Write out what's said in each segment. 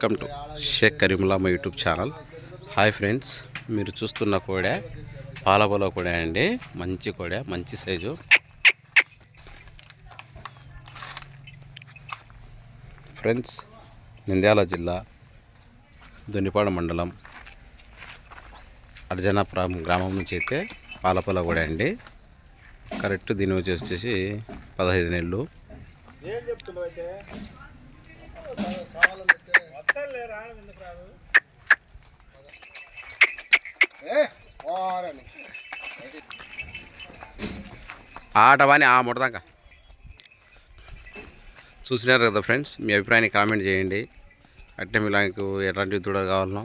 Welcome to Sheikh Karimulla మా YouTube channel. Hi friends మీరు చూస్తున్న కోడే పాలబోల కోడే అండి. మంచి కోడే మంచి సైజు. ఫ్రెండ్స్ నంద్యాల జిల్లా దొన్నిపాడ మండలం అర్జనాపురం గ్రామం నుంచి అయితే పాలపొల కూడా అండి. కరెక్ట్ దీని వచ్చి వచ్చేసి పదహైదు నెలలు. ఆటవాని ఆ ముడదాకా చూసినారు కదా ఫ్రెండ్స్ మీ అభిప్రాయాన్ని కామెంట్ చేయండి. అంటే మీకు ఎలాంటి దూడ కావాలనో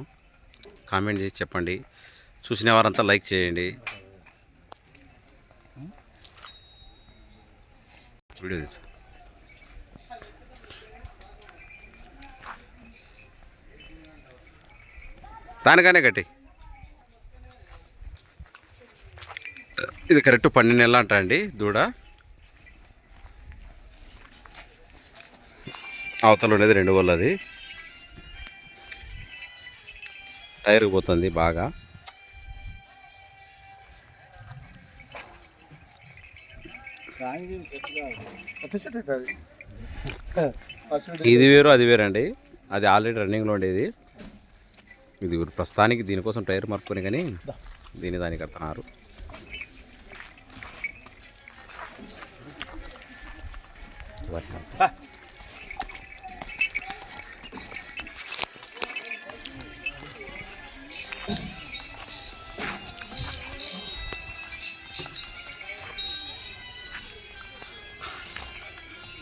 కామెంట్ చేసి చెప్పండి. చూసిన వారంతా లైక్ చేయండి. వీడియో తీసుకో. దానికనే గట్టి ఇది కరెక్ట్ పన్నెండు నెలలు అంట అండి దూడ. అవతల ఉండేది రెండు వల్ల అది టైర్కి పోతుంది బాగా. ఇది వేరు అది వేరు అండి అది ఆల్రెడీ రన్నింగ్లో ఉండేది. ఇది ప్రస్తుతానికి దీనికోసం టైర్ మార్పుకొని కానీ దీని దానికి కడుతున్నారు.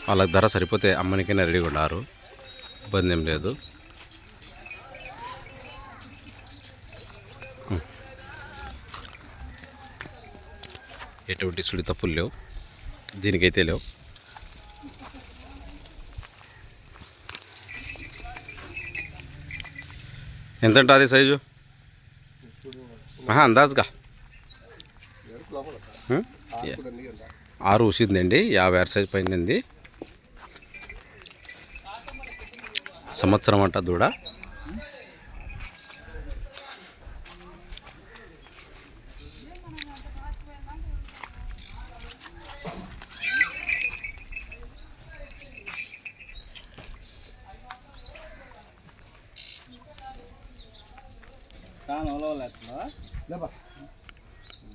వాళ్ళకి ధర సరిపోతే అమ్మనికైనా రెడీగా ఉన్నారు ఇబ్బంది ఏం లేదు. ఎటువంటి సుడి తప్పులు లేవు. దీనికైతే లేవు. ఎంత ఉంటుంది సైజు? అందాజ్గా. అందాజుగా ఆరు ఉసిందండి యాభై ఆరు సైజు పైన సంవత్సరం అంట దూడ.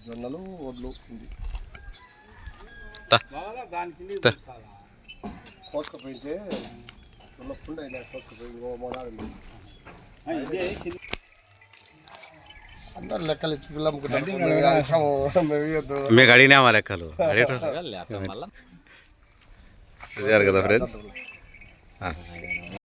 జొన్నలు వడ్లు ఉంది. కోసుకపోయింటే జొన్న అయినా అందరు లెక్కలు ఇచ్చి మీకు అడిగినామా లెక్కలు. అడిగారు కదా ఫ్రెండ్స్